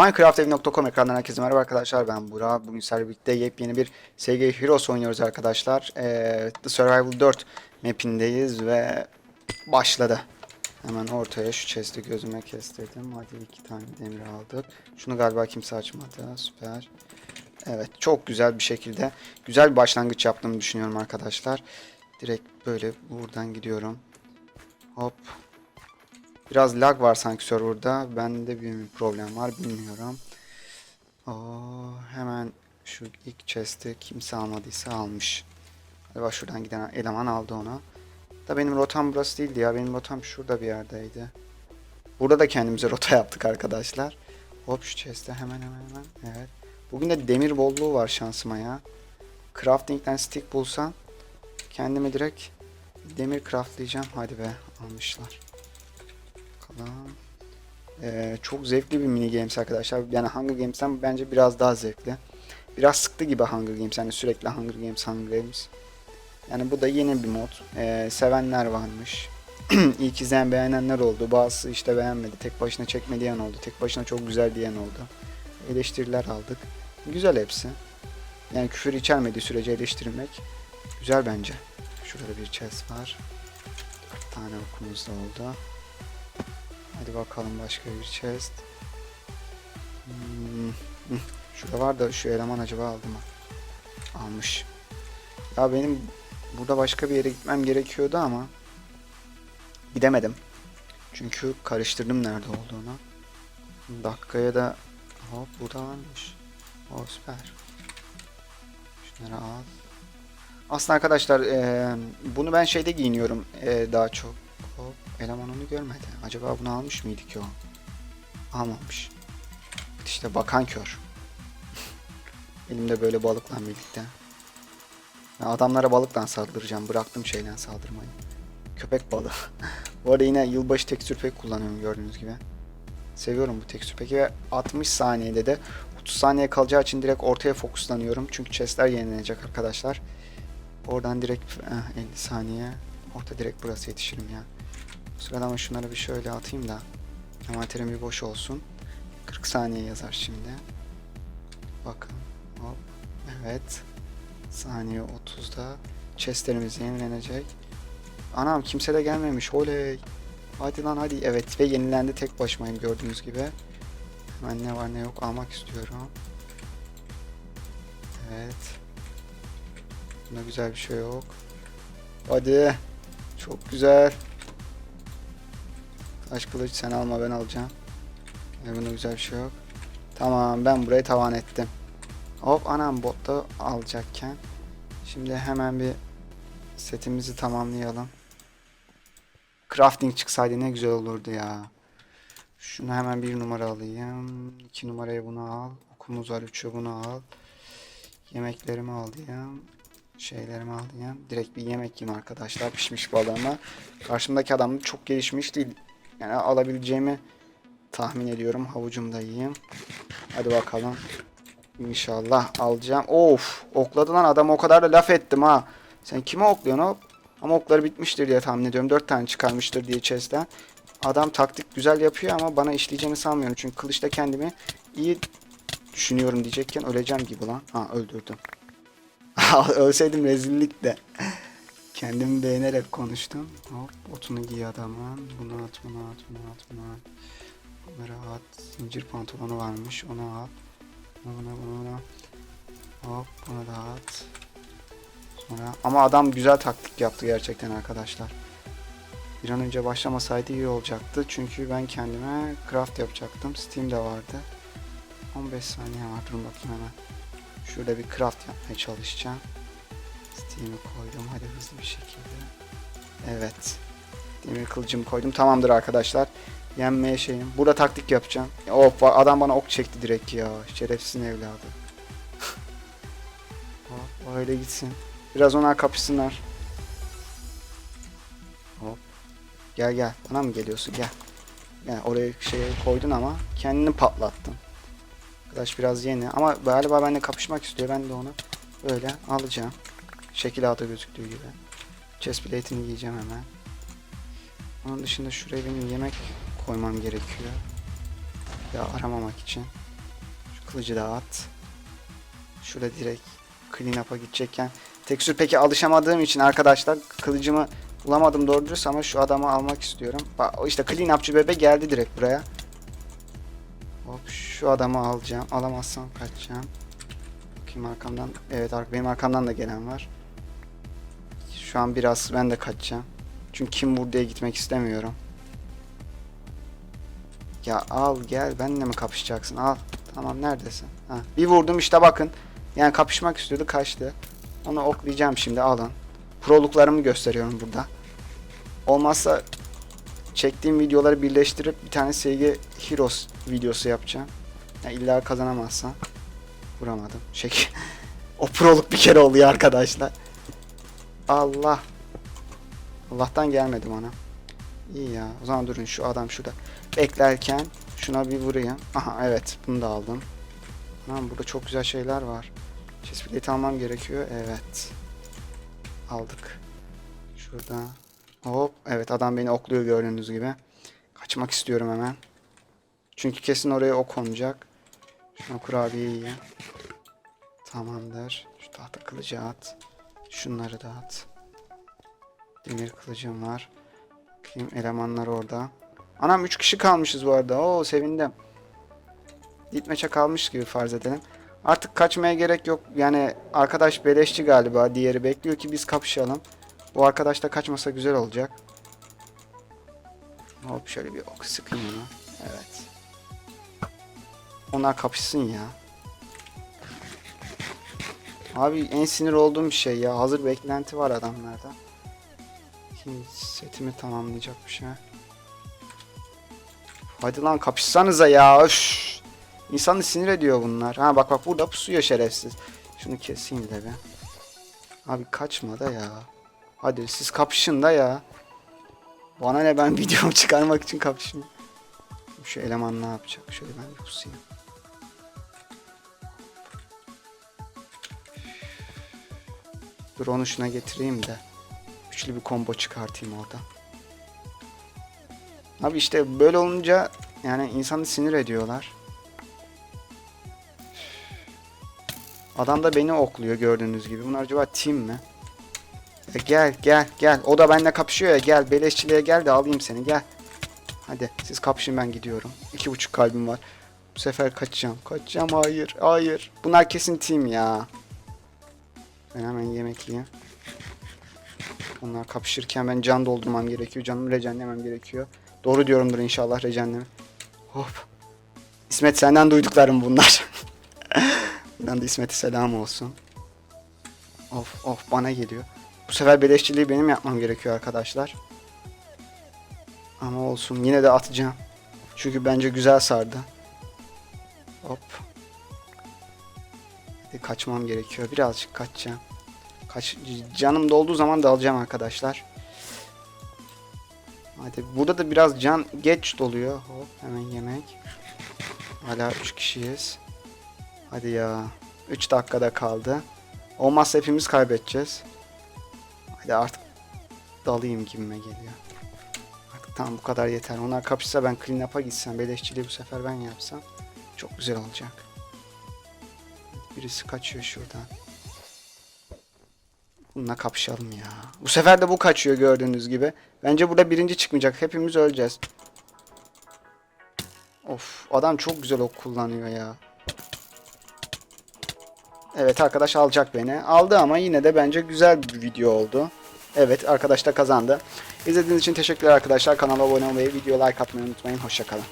Minecraft.com ekrandan herkese merhaba arkadaşlar ben Burak. Bugün sizlerle yepyeni bir SG Heroes oynuyoruz arkadaşlar. Ee, The Survival 4 mapindeyiz ve başladı. Hemen ortaya şu chest'i gözüme kestirdim. Hadi iki tane demir aldık. Şunu galiba kimse açmadı. Süper. Evet çok güzel bir şekilde güzel bir başlangıç yaptığımı düşünüyorum arkadaşlar. Direkt böyle buradan gidiyorum. Hop Biraz lag var sanki serverda. Bende bir problem var bilmiyorum. Oo, hemen şu ilk chest'i kimse almadıysa almış. Galiba şuradan giden eleman aldı onu. Da benim rotam burası değildi ya. Benim rotam şurada bir yerdeydi. Burada da kendimize rota yaptık arkadaşlar. Hop şu chest'e hemen hemen hemen. Evet. Bugün de demir bolluğu var şansıma ya. Crafting'den stick bulsam kendime direkt demir craftlayacağım. Hadi be almışlar. Bakalım. Ee, çok zevkli bir mini games arkadaşlar. Yani Hunger Games'ten bence biraz daha zevkli. Biraz sıktı gibi Hunger Games. Yani sürekli Hunger Games, Hunger Games. Yani bu da yeni bir mod. Ee, sevenler varmış. İlk izleyen beğenenler oldu. Bazısı işte beğenmedi. Tek başına çekme diyen oldu. Tek başına çok güzel diyen oldu. Eleştiriler aldık. Güzel hepsi. Yani küfür içermediği sürece eleştirmek güzel bence. Şurada bir chest var. Dört tane okumuz da oldu. Hadi bakalım başka bir chest. Hmm. Şurada var da şu eleman acaba aldı mı? Almış. Ya benim burada başka bir yere gitmem gerekiyordu ama gidemedim. Çünkü karıştırdım nerede olduğunu. Dakikaya da hop bu da varmış. O süper. Şunları al. Aslında arkadaşlar eee, bunu ben şeyde giyiniyorum eee, daha çok. Eleman onu görmedi. Acaba bunu almış mıydı ki o? Almamış. İşte bakan kör. Elimde böyle balıkla birlikte. Ben adamlara balıkla saldıracağım. Bıraktım şeyden saldırmayı. Köpek balığı. bu arada yine yılbaşı tekstür pek kullanıyorum gördüğünüz gibi. Seviyorum bu tekstür peki ve 60 saniyede de 30 saniye kalacağı için direkt ortaya fokuslanıyorum. Çünkü chestler yenilenecek arkadaşlar. Oradan direkt eh, 50 saniye. Orta direkt burası yetişirim ya. Bu sırada ama şunları bir şöyle atayım da. Envanterim bir boş olsun. 40 saniye yazar şimdi. Bakın. Hop. Evet. Saniye 30'da. Chestlerimiz yenilenecek. Anam kimse de gelmemiş. Oley. Hadi lan hadi. Evet ve yenilendi tek başımayım gördüğünüz gibi. Hemen ne var ne yok almak istiyorum. Evet. Bunda güzel bir şey yok. Hadi. Çok güzel. Taş kılıç sen alma ben alacağım. E güzel bir şey yok. Tamam ben burayı tavan ettim. Hop anam botta alacakken. Şimdi hemen bir setimizi tamamlayalım. Crafting çıksaydı ne güzel olurdu ya. Şunu hemen bir numara alayım. İki numaraya bunu al. Okumuz var. Üçü bunu al. Yemeklerimi alayım. Şeylerimi alayım. Direkt bir yemek yiyeyim arkadaşlar. Pişmiş balığıma. Karşımdaki adam çok gelişmiş değil. Yani alabileceğimi tahmin ediyorum. Havucumu da yiyeyim. Hadi bakalım. İnşallah alacağım. Of! Okladı lan adamı o kadar da laf ettim ha. Sen kime okluyorsun hop? Ama okları bitmiştir diye tahmin ediyorum. Dört tane çıkarmıştır diye chest'ten. Adam taktik güzel yapıyor ama bana işleyeceğini sanmıyorum. Çünkü kılıçta kendimi iyi düşünüyorum diyecekken öleceğim gibi lan. Ha öldürdüm. Ölseydim rezillik de. Kendimi beğenerek konuştum. Hop botunu giy adamın. Bunu at, bunu at, bunu at, bunu at. Bunları at. Zincir pantolonu varmış. Onu al. Bunu, bunu, bunu, bunu. Hop bunu da at. Sonra ama adam güzel taktik yaptı gerçekten arkadaşlar. Bir an önce başlamasaydı iyi olacaktı. Çünkü ben kendime craft yapacaktım. Steam'de vardı. 15 saniye var. Durun bakayım hemen. Şurada bir craft yapmaya çalışacağım. Steam'i koydum. Hadi hızlı bir şekilde. Evet. Demir kılıcımı koydum. Tamamdır arkadaşlar. Yenmeye şeyim. Burada taktik yapacağım. Of adam bana ok çekti direkt ya. Şerefsizin evladı. Hop, öyle gitsin. Biraz onlar kapışsınlar. Hop. Gel gel. Bana mı geliyorsun? Gel. Yani oraya şey koydun ama kendini patlattın. Arkadaş biraz yeni ama galiba benimle kapışmak istiyor. Ben de onu böyle alacağım. Şekil altı gözüktüğü gibi. Chest plate'ini giyeceğim hemen. Onun dışında şuraya benim yemek koymam gerekiyor. Ya aramamak için. Kılıcı da at. Şurada direkt clean up'a gidecekken. Tekstür peki alışamadığım için arkadaşlar kılıcımı bulamadım doğru dürüst ama şu adamı almak istiyorum. Bak işte clean up'çı bebe geldi direkt buraya. Hop şu adamı alacağım. Alamazsam kaçacağım. Bakayım arkamdan. Evet benim arkamdan da gelen var. Şu an biraz ben de kaçacağım. Çünkü kim vur diye gitmek istemiyorum. Ya al gel benimle mi kapışacaksın? Al. Tamam neredesin? Ha, bir vurdum işte bakın. Yani kapışmak istiyordu kaçtı. Onu oklayacağım şimdi alın. Proluklarımı gösteriyorum burada. Olmazsa çektiğim videoları birleştirip bir tane SG Heroes videosu yapacağım. Ya illa kazanamazsam. Vuramadım. Şek o proluk bir kere oluyor arkadaşlar. Allah. Allah'tan gelmedi bana. İyi ya. O zaman durun şu adam şurada. Beklerken şuna bir vurayım. Aha evet bunu da aldım. Tamam burada çok güzel şeyler var. Chest plate almam gerekiyor. Evet. Aldık. Şurada. Hop. Evet adam beni okluyor gördüğünüz gibi. Kaçmak istiyorum hemen. Çünkü kesin oraya ok konacak. Şuna kurabiye yiyeyim. Tamamdır. Şu tahta kılıcı at. Şunları da at. Demir kılıcım var. Bakayım elemanlar orada. Anam 3 kişi kalmışız bu arada. Oo sevindim. Gitmeçe kalmış gibi farz edelim. Artık kaçmaya gerek yok. Yani arkadaş beleşçi galiba. Diğeri bekliyor ki biz kapışalım. Bu arkadaş da kaçmasa güzel olacak. Hop şöyle bir ok sıkayım ona. Evet. Onlar kapışsın ya. Abi en sinir olduğum bir şey ya. Hazır beklenti var adamlarda. Şimdi setimi tamamlayacak bir şey. Hadi lan kapışsanıza ya. Üf. İnsanı sinir ediyor bunlar. Ha bak bak burada pusuyor şerefsiz. Şunu keseyim de be. Abi kaçma da ya. Hadi siz kapışın da ya. Bana ne ben videomu çıkarmak için kapışayım. Şu eleman ne yapacak? Şöyle ben bir pusayım. Dur onu şuna getireyim de. Üçlü bir combo çıkartayım orada. Abi işte böyle olunca yani insanı sinir ediyorlar. Adam da beni okluyor gördüğünüz gibi. Bunlar acaba team mi? Ya gel gel gel. O da benimle kapışıyor ya. Gel beleşçiliğe gel de alayım seni gel. Hadi siz kapışın ben gidiyorum. İki buçuk kalbim var. Bu sefer kaçacağım. Kaçacağım hayır hayır. Bunlar kesin team ya. Ben hemen yemek yiyeyim. Onlar kapışırken ben can doldurmam gerekiyor. Canımı regenlemem gerekiyor. Doğru diyorumdur inşallah regenleme. Hop. İsmet senden duyduklarım bunlar. Buradan da İsmet'e selam olsun. Of of bana geliyor. Bu sefer beleşçiliği benim yapmam gerekiyor arkadaşlar. Ama olsun yine de atacağım. Çünkü bence güzel sardı. Hop. Hadi kaçmam gerekiyor. Birazcık kaçacağım. Kaç, canım dolduğu zaman da alacağım arkadaşlar. Hadi burada da biraz can geç doluyor. Hop hemen yemek. Hala 3 kişiyiz. Hadi ya. 3 dakikada kaldı. Olmazsa hepimiz kaybedeceğiz. Hadi artık dalayım gibime geliyor. Artık tamam bu kadar yeter. Onlar kapışsa ben clean up'a gitsem. Beleşçiliği bu sefer ben yapsam. Çok güzel olacak. Birisi kaçıyor şuradan. Bununla kapışalım ya. Bu sefer de bu kaçıyor gördüğünüz gibi. Bence burada birinci çıkmayacak. Hepimiz öleceğiz. Of adam çok güzel ok kullanıyor ya. Evet arkadaş alacak beni. Aldı ama yine de bence güzel bir video oldu. Evet arkadaş da kazandı. İzlediğiniz için teşekkürler arkadaşlar. Kanala abone olmayı, video like atmayı unutmayın. Hoşçakalın.